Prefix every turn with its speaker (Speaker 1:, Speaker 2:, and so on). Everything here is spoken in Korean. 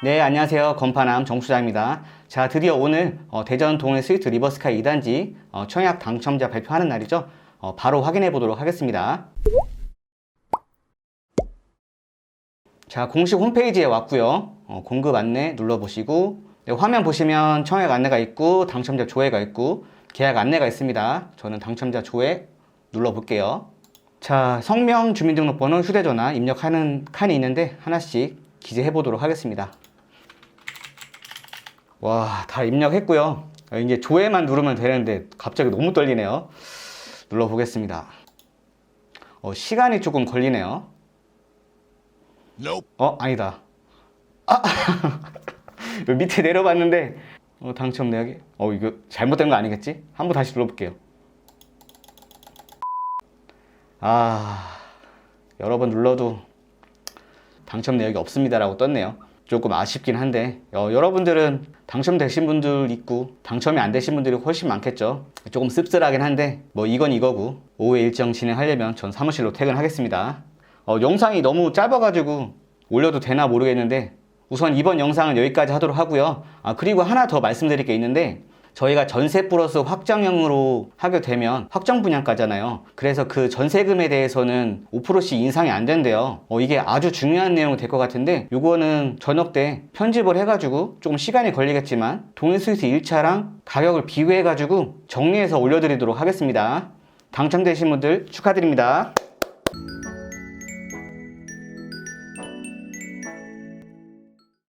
Speaker 1: 네, 안녕하세요. 건파남 정수장입니다. 자, 드디어 오늘 어, 대전 동해 스위트 리버스카 2단지 어, 청약 당첨자 발표하는 날이죠. 어, 바로 확인해 보도록 하겠습니다. 자, 공식 홈페이지에 왔고요. 어, 공급 안내 눌러보시고 네, 화면 보시면 청약 안내가 있고 당첨자 조회가 있고 계약 안내가 있습니다. 저는 당첨자 조회 눌러볼게요. 자, 성명, 주민등록번호, 휴대전화 입력하는 칸이 있는데 하나씩 기재해 보도록 하겠습니다. 와, 다 입력했고요. 어, 이제 조회만 누르면 되는데 갑자기 너무 떨리네요. 눌러보겠습니다. 어, 시간이 조금 걸리네요. 어, 아니다. 아! 밑에 내려봤는데 어, 당첨 내역이 어, 이거 잘못된 거 아니겠지? 한번 다시 눌러볼게요. 아, 여러 번 눌러도 당첨 내역이 없습니다라고 떴네요. 조금 아쉽긴 한데 어, 여러분들은 당첨되신 분들 있고 당첨이 안 되신 분들이 훨씬 많겠죠. 조금 씁쓸하긴 한데 뭐 이건 이거고 오후에 일정 진행하려면 전 사무실로 퇴근하겠습니다. 어, 영상이 너무 짧아가지고 올려도 되나 모르겠는데 우선 이번 영상은 여기까지 하도록 하고요. 아, 그리고 하나 더 말씀드릴 게 있는데 저희가 전세 플러스 확정형으로 하게 되면 확정 분양가잖아요. 그래서 그 전세금에 대해서는 5%씩 인상이 안 된대요. 어, 이게 아주 중요한 내용이 될것 같은데 요거는 저녁 때 편집을 해가지고 조금 시간이 걸리겠지만 동일스위트 1차랑 가격을 비교해가지고 정리해서 올려드리도록 하겠습니다. 당첨되신 분들 축하드립니다.